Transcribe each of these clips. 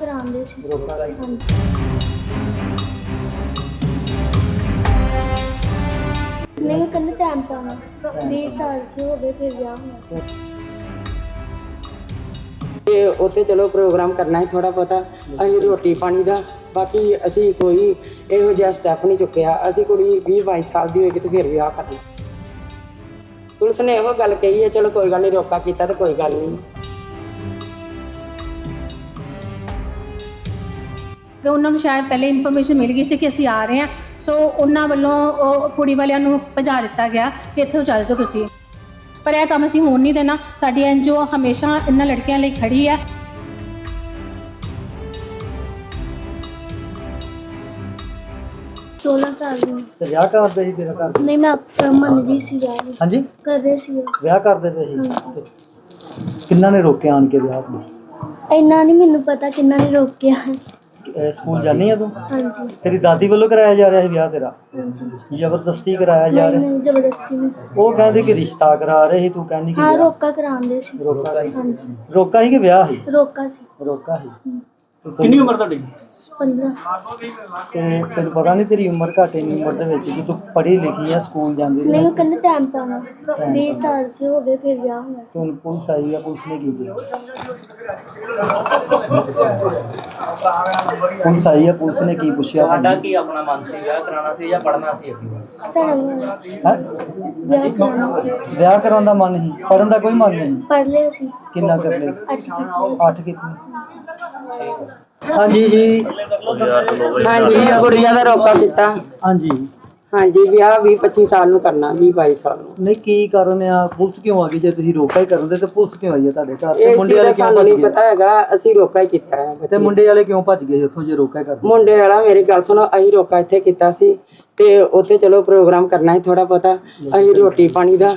ਕਰਾਉਂਦੇ ਸੀ। ਰੋਕਾ ਲਾਈ ਹਾਂਜੀ। ਨਹੀਂ ਕਹਿੰਦੇ ਟਾਈਮ ਪਾਉਣਾ 20 ਸਾਲ ਸੀ ਹੋ ਗਏ ਫਿਰ ਵਿਆਹ ਹੋਇਆ। ਸੀ ਤੇ ਉੱਥੇ ਚਲੋ ਪ੍ਰੋਗਰਾਮ ਕਰਨਾ ਹੈ ਥੋੜਾ ਬਹੁਤਾ। ਅਸੀਂ ਰੋਟੀ ਪਾਣੀ ਦਾ ਬਾਕੀ ਅਸੀਂ ਕੋਈ ਇਹੋ ਜਿਹਾ ਸਟੈਪ ਨਹੀਂ ਚੁੱਕਿਆ। ਅਸੀਂ ਕੁੜੀ 20 22 ਸਾਲ ਦੀ ਹੋਏਗੀ ਤੇ ਫਿਰ ਵਿਆਹ ਕਰਨਾ ਪੁਲਿਸ ਨੇ ਇਹੋ ਗੱਲ ਕਹੀ ਹੈ ਚਲੋ ਕੋਈ ਗੱਲ ਨਹੀਂ ਰੋਕਾ ਕੀਤਾ ਤਾਂ ਕੋਈ ਗੱਲ ਨਹੀਂ ਤੇ ਉਹਨਾਂ ਨੂੰ ਸ਼ਾਇਦ ਪਹਿਲੇ ਇਨਫੋਰਮੇਸ਼ਨ ਮਿਲ ਗਈ ਸੀ ਕਿ ਅਸੀਂ ਆ ਰਹੇ ਹਾਂ। ਸੋ ਉਹਨਾਂ ਵੱਲੋਂ ਉਹ ਕੁੜੀ ਵਾਲਿਆਂ ਨੂੰ ਭਜਾ ਦਿੱਤਾ ਗਿਆ ਕਿ ਇੱਥੋਂ ਚੱਲ ਜਾਓ ਤੁਸੀਂ। ਪਰ ਇਹ ਕੰਮ ਅਸੀਂ ਹੋਣ ਨਹੀਂ ਦੇਣਾ। ਸਾਡੀ ਐਨਜੀਓ ਹਮੇਸ਼ਾ ਇਹਨਾਂ ਲੜਕੀਆਂ ਲਈ ਖੜੀ ਹੈ। 16 ਸਾਲ ਦੀ। ਤੇ ਵਿਆਹ ਕਰਦੇ ਸੀ ਤੇਰਾ ਘਰ? ਨਹੀਂ ਮੈਂ ਆਪ- ਮੰਨ ਰਹੀ ਸੀ ਵਿਆਹ ਨੂੰ। ਹਾਂਜੀ? ਕਰਦੇ ਸੀ ਉਹ। ਵਿਆਹ ਕਰਦੇ ਪਏ ਸੀ? ਕਿੰਨਾ ਨੇ ਰੋਕਿਆ ਆਣ ਕੇ ਵਿਆਹ ਨੂੰ? ਇੰਨਾ ਨਹੀਂ ਮੈਨੂੰ ਪਤਾ ਕਿੰਨਾ ਨੇ ਰੋਕਿਆ। ਸਕੂਲ ਜਾਣੀ ਆ ਤੂੰ? ਹਾਂਜੀ। ਤੇਰੀ ਦਾਦੀ ਵੱਲੋਂ ਕਰਾਇਆ ਜਾ ਰਿਹਾ ਸੀ ਵਿਆਹ ਤੇਰਾ? ਹਾਂਜੀ। ਜ਼ਬਰਦਸਤੀ ਕਰਾਇਆ ਜਾ ਨਹੀਂ ਰਿਹਾ? ਨਹੀਂ ਜ਼ਬਰਦਸਤੀ ਨਹੀਂ। ਉਹ ਕਹਿੰਦੇ ਕਿ ਰਿਸ਼ਤਾ ਕਰਾ ਰਹੇ ਸੀ ਤੂੰ ਕਹਿੰਦੀ ਕਿ ਹਾਂ ਵਿਆਹ। ਰੋਕਾ ਕਰਾਉਂਦੇ ਸੀ। ਰੋਕਾ ਹਾਂਜੀ। ਰੋਕਾ ਸੀ ਕਿ ਵਿਆਹ ਸੀ ਰੋਕਾ ਸੀ। ਰੋਕਾ ਹਮ। ਕਿੰਨੀ ਉਮਰ ਤੁਹਾਡੀ? 15 ਤੇ ਤੈਨੂੰ ਪਤਾ ਨਹੀਂ ਤੇਰੀ ਉਮਰ ਘੱਟ ਇੰਨੀ ਉਮਰ ਦੇ ਵਿੱਚ ਕਿ ਤੂੰ ਪੜ੍ਹੀ ਲਿਖੀ ਆ ਸਕੂਲ ਜਾਂਦੀ ਨਹੀਂ ਉਹ ਕਹਿੰਦੇ ਟਾਈਮ ਪਾਉਣਾ। 20 ਸਾਲ ਸੀ ਹੋ ਗਏ ਫਿਰ ਵਿਆਹ ਹੋਇਆ ਸੀ। ਹੁਣ ਪੁਲਿਸ ਆਈ ਆ ਪੁਲਿਸ ਨੇ ਕੀ ਕੀਤਾ? ਪੁਲਿਸ ਆਈ ਆ ਪੁਲਿਸ ਨੇ ਕੀ ਪੁੱਛਿਆ ਤੁਹਾਡਾ ਕੀ ਆਪਣਾ ਮਨ ਸੀ? ਵਿਆਹ ਕਰਾਉਣਾ ਸੀ ਜਾਂ ਪੜ੍ਹਨਾ ਸੀ ਅੱਗੇ? ਸਾਡਾ ਵਿਆਹ ਸੀ। ਹੈਂ? ਵਿਆਹ ਕਰਾਉਣਾ ਸੀ। ਵਿਆਹ ਕਰਾਉਣ ਦਾ ਮਨ ਨਹੀਂ? ਪੜਨ ਦਾ ਕੋਈ ਮਨ ਨਹੀਂ? ਪੜ੍ਹ ਲਿਆ ਸੀ। ਕਿੰਨਾ ਕਰ ਅੱਜ ਕੀਤੀ ਅੱਠ ਕਿਤਨੀ ਹਾਂਜੀ ਜੀ। ਹਾਂਜੀ ਕੁੜੀਆਂ ਦਾ ਰੋਕਾ ਕੀਤਾ ਹਾਂਜੀ। ਹਾਂਜੀ ਵਿਆਹ 20 25 ਸਾਲ ਨੂੰ ਕਰਨਾ 20 22 ਸਾਲ ਨੂੰ। ਨਹੀਂ ਕੀ ਕਾਰਨ ਆ? ਪੁਲਿਸ ਕਿਉਂ ਆ ਗਈ? ਜੇ ਤੁਸੀਂ ਰੋਕਾ ਹੀ ਕਰਨ ਦੇ ਤੇ ਪੁਲਿਸ ਕਿਉਂ ਆਈ ਹੈ ਤੁਹਾਡੇ ਘਰ? ਤੇ ਮੁੰਡੇ ਵਾਲੇ ਕਿਉਂ ਸਾਨੂੰ ਭੱਜ ਨਹੀਂ ਗਏ? ਪਤਾ ਹੈਗਾ ਅਸੀਂ ਰੋਕਾ ਹੀ ਕੀਤਾ ਹੈ ਤੇ ਮੁੰਡੇ ਵਾਲੇ ਕਿਉਂ ਭੱਜ ਗਏ ਉੱਥੋਂ ਜੇ ਰੋਕਾ ਹੀ ਕਰਦੇ? ਮੁੰਡੇ ਵਾਲਾ ਮੇਰੀ ਗੱਲ ਸੁਣੋ ਅਸੀਂ ਰੋਕਾ ਇੱਥੇ ਕੀਤਾ ਸੀ ਤੇ ਉੱਥੇ ਚਲੋ ਪ੍ਰੋਗਰਾਮ ਕਰਨਾ ਹੈ ਥੋੜਾ ਬਹੁਤਾ। ਅਸੀਂ ਰੋਟੀ ਪਾਣੀ ਦਾ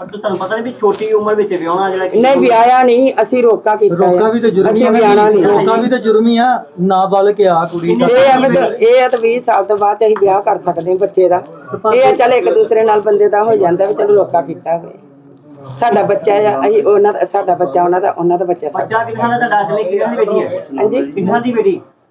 ਪਰ ਤੁਹਾਨੂੰ ਪਤਾ ਨਹੀਂ ਵੀ ਛੋਟੀ ਉਮਰ ਵਿੱਚ ਵਿਆਹਣਾ ਜਿਹੜਾ ਕਿ ਨਹੀਂ ਵਿਆਹਿਆ ਨਹੀਂ ਅਸੀਂ ਰੋਕਾ ਕੀਤਾ ਰੋਕਾ। ਵੀ ਤੇ ਜੁਰਮ ਹੀ ਅਸੀਂ ਵਿਆਹਣਾ ਨਹੀਂ। ਰੋਕਾ ਵੀ ਤੇ ਜੁਰਮ ਹੀ ਆ। ਨਾਬਾਲਗ ਆ ਕੁੜੀ ਦਾ ਇਹ ਆ ਵੀ ਤਾਂ- ਇਹ ਆ ਤਾਂ 20 ਸਾਲ ਤੋਂ ਬਾਅਦ ਅਸੀਂ ਵਿਆਹ ਕਰ ਸਕਦੇ ਹਾਂ ਬੱਚੇ ਦਾ। ਇਹ ਆ ਚੱਲ ਇੱਕ ਦੂਸਰੇ ਨਾਲ ਬੰਦੇ ਦਾ ਹੋ ਜਾਂਦਾ ਵੀ ਚਲੋ ਰੋਕਾ ਕੀਤਾ ਹੋਵੇ। ਸਾਡਾ ਬੱਚਾ ਆ ਅਸੀਂ ਉਹਨਾਂ ਦਾ ਸਾਡਾ ਬੱਚਾ ਉਹਨਾਂ ਦਾ ਉਹਨਾਂ ਦਾ ਬੱਚਾ ਸਾਡਾ। ਬੱਚਾ ਕਿੰਨਾ ਦਾ ਤੁਹਾਡਾ ਅਸਲੀ ਕਿੰਨਾ ਦੀ ਬੇਟੀ ਹੈ? ਹਾਂਜੀ? ਕਿੰਨਾ ਦੀ ਬੇਟੀ?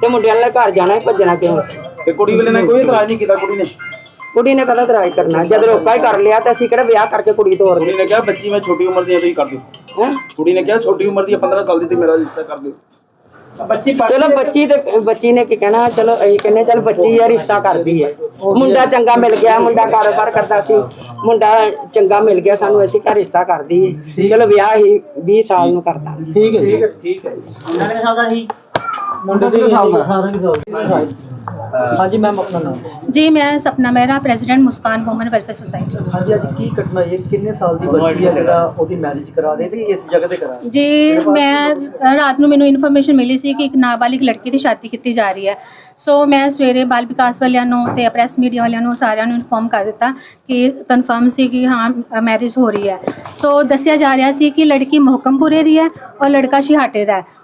ਤੇ ਮੁੰਡਿਆਂ ਨੇ ਘਰ ਜਾਣਾ ਸੀ, ਭੱਜਣਾ ਕਿਉਂ? ਸੀ ਤੇ ਕੁੜੀ ਵਾਲੇ ਨੇ ਕੋਈ ਇਤਰਾਜ਼ ਨਹੀਂ ਕੀਤਾ ਕੁੜੀ ਨੇ? ਕੁੜੀ ਨੇ ਕਦਾ ਤਰਾਜ ਕਰਨਾ? ਜਦ ਰੋਕਾ ਹੀ ਕਰ ਲਿਆ ਤਾਂ ਅਸੀਂ ਕਿਹੜਾ ਵਿਆਹ ਕਰਕੇ ਕੁੜੀ ਤੋੜ ਕੁੜੀ ਨੇ ਕਿਹਾ ਬੱਚੀ ਮੈਂ ਛੋਟੀ ਉਮਰ ਦੀ ਆ ਤੁਸੀਂ ਕਰ ਦਿਓ। ਹੈ? ਕੁੜੀ ਨੇ ਕਿਹਾ ਛੋਟੀ ਉਮਰ ਦੀ ਆ 15 ਸਾਲ ਦੀ ਤੇ ਮੇਰਾ ਰਿਸ਼ਤਾ ਕਰ ਦਿਓ। ਬੱਚੀ ਚਲੋ ਬੱਚੀ ਤੇ ਬੱਚੀ ਨੇ ਕੀ ਕਹਿਣਾ? ਚਲੋ ਅਸੀਂ ਕਹਿੰਦੇ ਚਲ ਬੱਚੀ ਆ ਰਿਸ਼ਤਾ ਕਰਦੀ ਹੈ। ਮੁੰਡਾ ਚੰਗਾ ਮਿਲ ਗਿਆ ਮੁੰਡਾ ਕਾਰੋਬਾਰ ਕਰਦਾ ਸੀ। ਮੁੰਡਾ ਚੰਗਾ ਮਿਲ ਗਿਆ ਸਾਨੂੰ ਅਸੀਂ ਘਰ ਰਿਸ਼ਤਾ ਕਰਦੀ ਹੈ ਚਲੋ ਵਿਆਹ ਹੀ 20 ਸਾਲ ਨੂੰ ਕਰਦਾ। ਠੀਕ ਹੈ ਠੀਕ ਹੈ ਮੁੰਡਾ ਕਿੰਨੇ ਸਾਲ ਦਾ ਸੀ? ਮੁੰਡਾ ਕਿੰਨੇ ਸਾਲ ਦਾ 18 ਸਾਲ ਹਾਂਜੀ ਮੈਮ ਆਪਣਾ ਨਾਮ। ਜੀ ਮੈਂ Sapna Mehra president Muskan women welfare society ਹਾਂਜੀ ਅੱਜ ਕੀ ਘਟਨਾ ਇਹ ਕਿੰਨੇ ਸਾਲ ਦੀ ਬੱਚੀ ਹੈ ਜਿਹੜਾ ਉਹਦੀ ਮੈਰਿਜ ਕਰਾ ਰਹੇ ਤੇ ਕਿਸ ਜਗ੍ਹਾ ਤੇ ਕਰਾ ਰਹੇ? ਜੀ ਮੈਂ ਰਾਤ ਨੂੰ ਮੈਨੂੰ ਇਨਫੋਰਮੇਸ਼ਨ ਮਿਲੀ ਸੀ ਕਿ ਇੱਕ ਨਾਬਾਲਿਗ ਲੜਕੀ ਦੀ ਸ਼ਾਦੀ ਕੀਤੀ ਜਾ ਰਹੀ ਹੈ। ਸੋ ਮੈਂ ਸਵੇਰੇ ਬਾਲ ਵਿਕਾਸ ਵਾਲਿਆਂ ਨੂੰ ਤੇ ਪ੍ਰੈਸ ਮੀਡੀਆ ਵਾਲਿਆਂ ਨੂੰ ਸਾਰਿਆਂ ਨੂੰ ਇਨਫੋਰਮ ਕਰ ਦਿੱਤਾ ਕਿ ਕਨਫਰਮ ਸੀ ਕਿ ਹਾਂ ਮੈਰਿਜ ਹੋ ਰਹੀ ਹੈ। ਸੋ ਦੱਸਿਆ ਜਾ ਰਿਹਾ ਸੀ ਕਿ ਲੜਕੀ ਮੁਹਕਮਪੁਰੇ ਦੀ ਹੈ ਔਰ ਲੜਕਾ ਸ਼ਿਹਾਟੇ ਦਾ ਹੈ।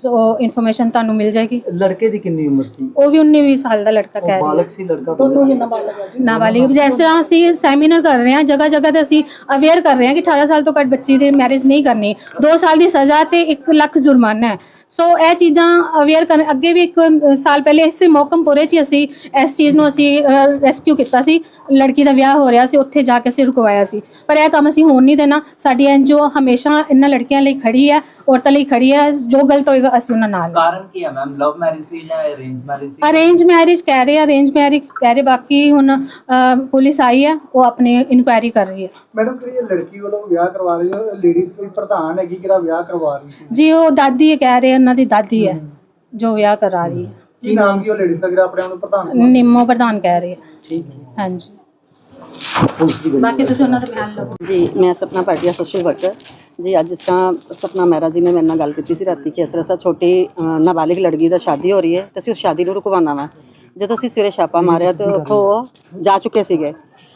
ਸੋ ਇਨਫੋਰਮੇਸ਼ਨ ਤੁਹਾਨੂੰ ਮਿਲ ਜਾਏਗੀ। ਲੜਕੇ ਦੀ ਕਿੰਨੀ ਉਮਰ ਸੀ? ਉਹ ਵੀ 19 20 ਸਾਲ ਦਾ ਲੜਕਾ ਕਹਿ ਰਿਹਾ ਬਾਲਕ ਸੀ ਲੜਕਾ ਦੋਨੋਂ ਹੀ ਨਾਬਾਲਿਗ ਜਿਸ ਤਰ੍ਹਾਂ ਅਸੀਂ ਸੈਮੀਨਾਰ ਕਰ ਰਹੇ ਹਾਂ ਜਗ੍ਹਾ ਜਗ੍ਹਾ ਤੇ ਅਸੀਂ ਅਵੇਅਰ ਕਰ ਰਹੇ ਹਾਂ ਕਿ 18 ਸਾਲ ਤੋਂ ਘੱਟ ਬੱਚੀ ਦੀ ਮੈਰਿਜ ਨਹੀਂ ਕਰਨੀ। 2 ਸਾਲ ਦੀ ਸਜ਼ਾ ਤੇ 1 ਲੱਖ ਜੁਰਮਾਨਾ ਹੈ। ਸੋ ਇਹ ਚੀਜ਼ਾਂ ਅਵੇਅਰ ਕਰ ਅੱਗੇ ਵੀ ਇੱਕ ਸਾਲ ਪਹਿਲੇ ਇਸੇ ਮੌਕਮਪੁਰੇ 'ਚ ਅਸੀਂ ਇਸ ਚੀਜ਼ ਨੂੰ ਅਸੀਂ ਰੈਸਕਿਊ ਕੀਤਾ ਸੀ। ਲੜਕੀ ਦਾ ਵਿਆਹ ਹੋ ਰਿਹਾ ਸੀ ਉੱਥੇ ਜਾ ਕੇ ਅਸੀਂ ਰੁਕਵਾਇਆ ਸੀ। ਪਰ ਇਹ ਕੰਮ ਅਸੀਂ ਹੋਣ ਨਹੀਂ ਦੇਣਾ। ਸਾਡੀ ਐਨਜੀਓ ਹਮੇਸ਼ਾ ਇਹਨਾਂ ਲੜਕੀਆਂ ਲਈ ਖੜੀ ਹੈ ਔਰਤਾਂ ਲਈ ਖੜੀ ਹੈ। ਜੋ ਗਲਤ ਹੋਏਗਾ ਅਸੀਂ ਉਹਨਾਂ ਨਾਲ। ਕਾਰਨ ਕੀ ਹੈ ਮੈਮ? ਲਵ ਮੈਰਿਜ ਸੀ ਜਾਂ ਅਰੇਂਜ ਮੈਰਿਜ ਸੀ? ਅਰੇਂਜ ਮੈਰਿਜ ਕਹਿ ਰਹੇ ਆ ਅਰੇਂਜ ਮੈਰਿਜ ਕਹਿ ਰਹੇ। ਬਾਕੀ ਹੁਣ ਪੁਲਿਸ ਆਈ ਹੈ ਉਹ ਆਪਣੀ ਇਨਕੁਆਇਰੀ ਕਰ ਰਹੀ ਹੈ। ਮੈਡਮ ਕਿਹੜੀ ਇਹ ਲੜਕੀ ਵੱਲੋਂ ਵਿਆਹ ਕਰਵਾ ਰਹੀ ਹੈ? ਲੇਡੀਜ਼ ਕੋਈ ਪ੍ਰਧਾਨ ਹੈਗੀ ਕਿਹੜਾ ਵਿਆਹ ਕਰਵਾ ਰਹੀ ਸੀ? ਜੀ ਉਹ ਦਾਦੀ ਕਹਿ ਰਹੇ ਉਹਨਾਂ ਦੀ ਦਾਦੀ ਹੈ ਜੋ ਵਿਆਹ ਕਰਾ ਰਹੀ ਹੈ। ਕੀ ਨਾਮ ਕੀ ਉਹ ਲੇਡੀਜ਼ ਦਾ ਕਿਹੜਾ ਆਪਣੇ ਆਪ ਨੂੰ ਪ੍ਰਧਾਨ ਨਿੰਮੋ ਪ੍ਰਧਾਨ ਕਹਿ ਰਹੇ ਹੈ। ਠੀਕ ਹੈ। ਹਾਂਜੀ। ਪੁਲਿਸ ਦੀ ਗੱਲ ਬਾਕੀ ਤੁਸੀਂ ਉਹਨਾਂ ਦਾ ਬਿਆਨ ਲਓ। ਜੀ ਮੈਂ ਸਪਨਾ ਭਾਟੀਆ ਸੋਸ਼ਲ ਵਰਕਰ ਜੀ ਅੱਜ ਜਿਸ ਤਰ੍ਹਾਂ ਸਪਨਾ ਮਹਿਰਾ ਜੀ ਨੇ ਮੇਰੇ ਨਾਲ ਗੱਲ ਕੀਤੀ ਸੀ ਰਾਤੀ ਕਿ ਇਸ ਤਰ੍ਹਾਂ ਸਾ ਛੋਟੀ ਨਾਬਾਲਿਗ ਲੜਕੀ ਦਾ ਸ਼ਾਦੀ ਹੋ ਰਹੀ ਹੈ ਤੇ ਅਸੀਂ ਉਸ ਸ਼ਾਦੀ ਨੂੰ ਰੁਕਵਾਉਣਾ ਵਾ। ਜਦੋਂ ਅਸੀਂ ਸਵੇਰੇ ਛਾਪਾ ਮਾਰਿਆ ਤੇ ਉੱਥੋਂ ਉਹ ਜਾ ਚੁੱਕੇ ਸੀਗੇ।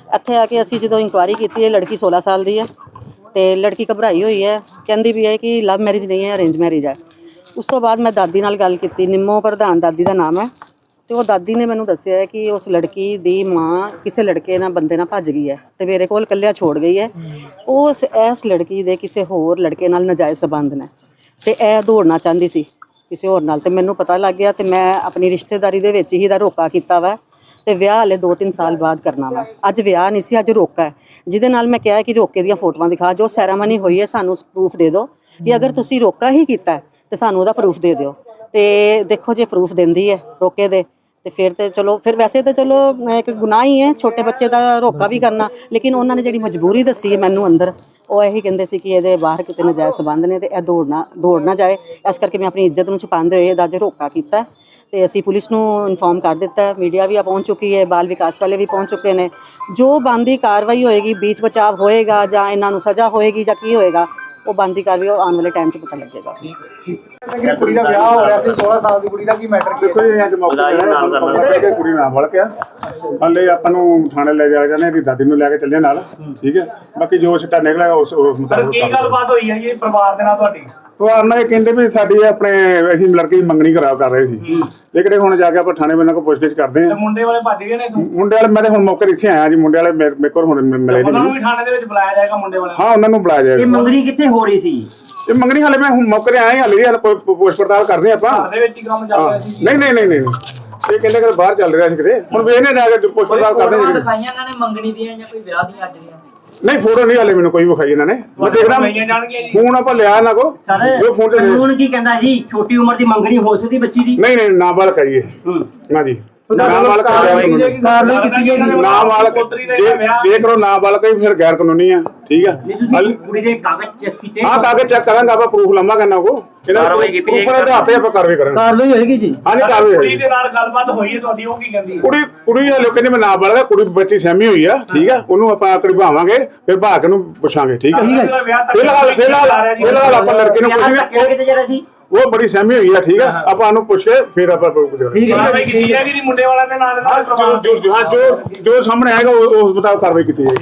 ਇੱਥੇ ਆ ਕੇ ਅਸੀਂ ਜਦੋਂ ਇਨਕੁਆਇਰੀ ਕੀਤੀ ਇਹ ਲੜਕੀ 16 ਸਾਲ ਦੀ ਹੈ ਤੇ ਲੜਕੀ ਘਬਰਾਈ ਹੋਈ ਹੈ। ਕਹਿੰਦੀ ਵੀ ਹੈ ਕਿ ਲਵ ਮੈਰਿਜ ਨਹੀਂ ਹੈ ਅਰੇਂਜ ਮੈਰਿਜ ਹੈ। ਉਸ ਤੋਂ ਬਾਅਦ ਮੈਂ ਦਾਦੀ ਨਾਲ ਗੱਲ ਕੀਤੀ, ਨਿੰਮੋ ਪ੍ਰਧਾਨ ਦਾਦੀ ਦਾ ਨਾਮ ਹੈ। ਤੇ ਉਹ ਦਾਦੀ ਨੇ ਮੈਨੂੰ ਦੱਸਿਆ ਹੈ ਕਿ ਉਸ ਲੜਕੀ ਦੀ ਮਾਂ ਕਿਸੇ ਲੜਕੇ ਨਾਲ, ਬੰਦੇ ਨਾਲ ਭੱਜ ਗਈ ਹੈ ਤੇ ਮੇਰੇ ਕੋਲ ਇਕੱਲਿਆ ਛੋੜ ਗਈ ਹੈ। ਉਸ, ਇਸ ਲੜਕੀ ਦੇ ਕਿਸੇ ਹੋਰ ਲੜਕੇ ਨਾਲ ਨਜਾਇਜ਼ ਸੰਬੰਧ ਨੇ ਤੇ ਇਹ ਦੌੜਨਾ ਚਾਹੁੰਦੀ ਸੀ ਕਿਸੇ ਹੋਰ ਨਾਲ ਤੇ ਮੈਨੂੰ ਪਤਾ ਲੱਗ ਗਿਆ ਤੇ ਮੈਂ ਆਪਣੀ ਰਿਸ਼ਤੇਦਾਰੀ ਦੇ ਵਿੱਚ ਹੀ ਦਾ ਰੋਕਾ ਕੀਤਾ ਵਾ ਤੇ ਵਿਆਹ ਹਲੇ 2-3 ਸਾਲ ਬਾਅਦ ਕਰਨਾ ਵਾ। ਅੱਜ ਵਿਆਹ ਨਹੀਂ ਸੀ, ਅੱਜ ਰੋਕਾ ਹੈ। ਜਿਹਦੇ ਨਾਲ ਮੈਂ ਕਿਹਾ ਕਿ ਰੋਕੇ ਦੀਆਂ ਫੋਟੋਆਂ ਦਿਖਾ, ਜੋ ਸੈਰਾਮਨੀ ਹੋਈ ਹੈ ਸਾਨੂੰ ਪ੍ਰੂਫ ਦੇ ਦਿਓ ਕਿ ਅਗਰ ਤੁਸੀਂ ਰੋਕਾ ਹੀ ਕੀਤਾ ਤੇ ਸਾਨੂੰ ਉਹਦਾ ਪ੍ਰੂਫ ਦੇ ਦਿਓ। ਤੇ ਦੇਖੋ ਜੇ ਪ੍ਰੂਫ ਦਿੰਦੀ ਹੈ ਰੋਕੇ ਦੇ, ਤੇ ਫਿਰ ਤੇ ਚਲੋ, ਫਿਰ ਵੈਸੇ ਤਾਂ ਚਲੋ ਅਹ ਇੱਕ ਗੁਨਾਹ ਹੀ ਹੈ ਛੋਟੇ ਬੱਚੇ ਦਾ ਰੋਕਾ ਵੀ ਕਰਨਾ, ਲੇਕਿਨ ਉਹਨਾਂ ਨੇ ਜਿਹੜੀ ਮਜਬੂਰੀ ਦੱਸੀ ਹੈ ਮੈਨੂੰ ਅੰਦਰ, ਉਹ ਇਹੀ ਕਹਿੰਦੇ ਸੀ ਕਿ ਇਹਦੇ ਬਾਹਰ ਕਿਤੇ ਨਜਾਇਜ਼ ਸੰਬੰਧ ਨੇ ਤੇ ਇਹ ਦੌੜਨਾ ਦੌੜਨਾ ਜਾਏ। ਇਸ ਕਰਕੇ ਮੈਂ ਆਪਣੀ ਇੱਜ਼ਤ ਨੂੰ ਛੁਪਾਉਂਦੇ ਹੋਏ ਇਹਦਾ ਜੇ ਰੋਕਾ ਕੀਤਾ ਹੈ। ਤੇ ਅਸੀਂ ਪੁਲਿਸ ਨੂੰ ਇਨਫੋਰਮ ਕਰ ਦਿੱਤਾ ਮੀਡੀਆ ਵੀ ਆ ਪਹੁੰਚ ਚੁੱਕੀ ਹੈ, ਬਾਲ ਵਿਕਾਸ ਵਾਲੇ ਵੀ ਪਹੁੰਚ ਚੁੱਕੇ ਨੇ। ਜੋ ਬੰਦੀ ਕਾਰਵਾਈ ਹੋਏਗੀ, ਬੀਚ ਬਚਾਵ ਹੋਏਗਾ ਜਾਂ ਇਹਨਾਂ ਨੂੰ ਸਜ਼ਾ ਹੋਏਗੀ ਜਾਂ ਕੀ ਹੋਏਗਾ, ਉਹ ਬੰਦੀ ਕਾਰਵਾਈ ਉਹ ਆਉਣ ਵਾਲੇ ਟਾਈਮ 'ਚ ਪਤਾ ਲੱਗੇਗਾ। ਜਿਹੜੀ ਕੁੜੀ ਦਾ ਵਿਆਹ ਹੋ ਰਿਹਾ ਸੀ 16 ਸਾਲ ਦੀ ਕੁੜੀ ਦਾ ਕੀ ਮੈਟਰ ਕੀ ਹੈ? ਕੋਈ ਅੱਜ ਮੌਕੇ ਤੇ ਨਾਲ ਦਾ ਕਿ ਕੁੜੀ ਨਾਲ ਵੜ ਗਿਆ ਹਲੇ ਆਪਾਂ ਨੂੰ ਥਾਣੇ ਲੈ ਜਾ ਜਾਂਦੇ ਇਹਦੀ ਦਾਦੀ ਨੂੰ ਲੈ ਕੇ ਚੱਲੇ ਨਾਲ। ਠੀਕ ਹੈ? ਬਾਕੀ ਜੋ ਸਿੱਟਾ ਨਿਕਲਿਆ ਉਸ ਉਸ ਮੁਤਾਬਕ ਕੀ ਗੱਲਬਾਤ ਹੋਈ ਹੈ ਜੀ ਪਰਿਵਾਰ ਦੇ ਨਾਲ ਤੁਹਾਡੀ? ਉਹ ਆਨਾ ਇਹ ਕਹਿੰਦੇ ਵੀ ਸਾਡੀ ਆਪਣੇ ਅਸੀਂ ਲੜਕੀ ਦੀ ਮੰਗਣੀ ਕਰਾ ਕਰ ਰਹੇ ਸੀ। ਇਹ ਕਿਹੜੇ ਹੁਣ ਜਾ ਕੇ ਆਪਾਂ ਥਾਣੇ ਬੰਨਾਂ ਕੋ ਪੁੱਛਗਿੱਛ ਕਰਦੇ ਤੇ ਆ ਮੁੰਡੇ ਵਾਲੇ ਭੱਜ ਗਏ ਨੇ ਤੂੰ ਮੁੰਡੇ ਵਾਲੇ ਮੈਂ ਤੇ ਹੁਣ ਮੌਕੇ ਇੱਥੇ ਆਇਆ ਜੀ ਮੁੰਡੇ ਵਾਲੇ ਮੇਰੇ ਕੋਲ ਹੁਣ ਮਿਲੇ ਨਹੀਂ ਉਹਨਾਂ ਨੂੰ ਮੈਨੂੰ। ਵੀ ਥਾਣੇ ਦੇ ਵਿੱਚ ਬੁਲਾਇਆ ਜਾਏਗਾ ਮੁੰਡੇ ਵਾਲਿਆਂ ਹਾਂ ਉਹਨਾਂ ਨੂੰ ਬੁਲਾਇਆ ਇਹ ਜਾਏਗਾ ਮੰਗਣੀ ਕਿੱਥੇ ਹੋ ਰਹੀ ਸੀ? ਇਹ ਮੰਗਣੀ ਹਾਲੇ ਮੈਂ ਹੁਣ ਮੌਕੇ ਤੇ ਆਇਆ ਹਾਲੇ ਵੀ ਹਾਲੇ ਪੁ- ਪੁ- ਪੁੱਛ ਪੜਤਾਲ ਕਰਦੇ ਘਰ ਆਪਾਂ ਦੇ ਵਿੱਚ ਹੀ ਕੰਮ ਚੱਲ ਰਿਹਾ ਸੀ। ਨਹੀਂ ਨਹੀਂ ਨਹੀਂ ਨਹੀਂ ਨਹੀਂ। ਇਹ ਕਹਿੰਦੇ ਕਿ ਬਾਹਰ ਚੱਲ ਰਿਹਾ ਸੀ ਕਿਤੇ। ਹੁਣ ਵੇਖਨੇ ਜਾ ਕੇ ਪੁੱਛ ਪੜਤਾਲ ਕਰਦੇ ਹਾਂ ਜੀ ਦਿਖਾਈਆਂ ਇਹਨਾਂ ਨੇ ਮੰਗਣੀ ਦੀਆਂ ਜਾਂ ਕੋਈ ਵਿਆਹ ਦੀਆਂ ਅੱਜ ਦੀਆਂ? ਨਹੀਂ ਫੋਟੋ ਨਹੀਂ ਹਾਲੇ ਮੈਨੂੰ ਕੋਈ ਵਿਖਾਈ ਇਹਨਾਂ ਨੇ। ਮੈਂ ਦੇਖਦਾ ਲਈਆਂ ਜਾਣਗੀਆਂ ਜੀ। ਫੋਨ ਆਪਾਂ ਲਿਆ ਇਹਨਾਂ ਕੋ ਸਰ ਜੋ ਫੋਨ ਤੇ ਕਾਨੂੰਨ ਕੀ ਕਹਿੰਦਾ ਜੀ ਛੋਟੀ ਉਮਰ ਦੀ ਮੰਗਣੀ ਹੋ ਸਕਦੀ ਬੱਚੀ ਦੀ? ਨਹੀਂ ਨਹੀਂ ਨਾਬਾਲਗ ਹੈ ਇਹ। ਨਾ ਜੀ। ਨਾਬਾਲਗ ਕਾਰਵਾਈ ਕੀਤੀ ਕਾਰਵਾਈ ਕੀਤੀ ਜਾਏਗੀ ਨਾਬਾਲਗ ਜੇ ਵਿਆਹ ਜੇ ਕਰੋ ਨਾਬਾਲਗ ਹੈ ਫਿਰ ਗੈਰ ਕਾਨੂੰਨੀ ਆ ਠੀਕ ਆ? ਕੁੜੀ ਦੇ ਕਾਗਜ਼ ਚੈੱਕ ਕੀਤੇ ਹਾਂ ਕਾਗਜ਼ ਚੈੱਕ ਕਰਾਂਗਾ ਆਪਾਂ ਪ੍ਰੂਫ ਲੰਮਾ ਕਰਨਾ ਕੋ ਕਾਰਵਾਈ ਕੀਤੀ ਉੱਪਰ ਦੇ ਹੱਥੇ ਆਪਾਂ ਕਾਰਵਾਈ ਕਰਾਂਗੇ। ਕਾਰਵਾਈ ਹੋਏਗੀ ਜੀ? ਹਾਂਜੀ ਕਾਰਵਾਈ ਕੁੜੀ ਦੇ ਨਾਲ ਗੱਲਬਾਤ ਹੋਈ ਹੈ ਤੁਹਾਡੀ ਉਹ ਕੀ ਕਹਿੰਦੀ ਕੁੜੀ ਕੁੜੀ ਕਹਿੰਦੇ ਮੈਂ ਨਾਬਾਲਗ ਆ ਕੁੜੀ ਬੱਚੀ ਸਹਿਮੀ ਹੋਈ ਆ ਠੀਕ ਆ? ਉਹਨੂੰ ਆਪਾਂ ਆਕੜੀ ਭਾਵਾਂਗੇ ਫਿਰ ਭਾਗ ਕੇ ਨੂੰ ਪੁੱਛਾਂਗੇ ਠੀਕ ਆ? ਫਿਲਹਾਲ ਫਿਲਹਾਲ ਫਿਲਹਾਲ ਆਪਾਂ ਲੜਕੇ ਨੂੰ ਵਿਆਹ ਧੱਕੇ ਪੁੱਛਾਂਗੇ ਕਿਤੇ ਜਰਾ ਸੀ? ਉਹ ਬੜੀ ਸਹਿਮੀ ਹੋਈ ਆ ਠੀਕ ਆ? ਆਪਾਂ ਉਹਨੂੰ ਪੁੱਛ ਕੇ ਫਿਰ ਆਪਾਂ ਠੀਕ ਹੈ ਕਾਰਵਾਈ ਕੀਤੀ ਹੈ। ਕਿ ਨਹੀਂ ਮੁੰਡੇ ਵਾਲਿਆਂ ਦੇ ਨਾਲ ਹਾਂ। ਜੋ ਜੋ ਹਾਂ, ਜੋ ਜੋ ਸਾਹਮਣੇ ਆਏਗਾ ਉਹ ਉਸ ਮੁਤਾਬਕ ਕਾਰਵਾਈ ਕੀਤੀ ਜਾਏਗੀ।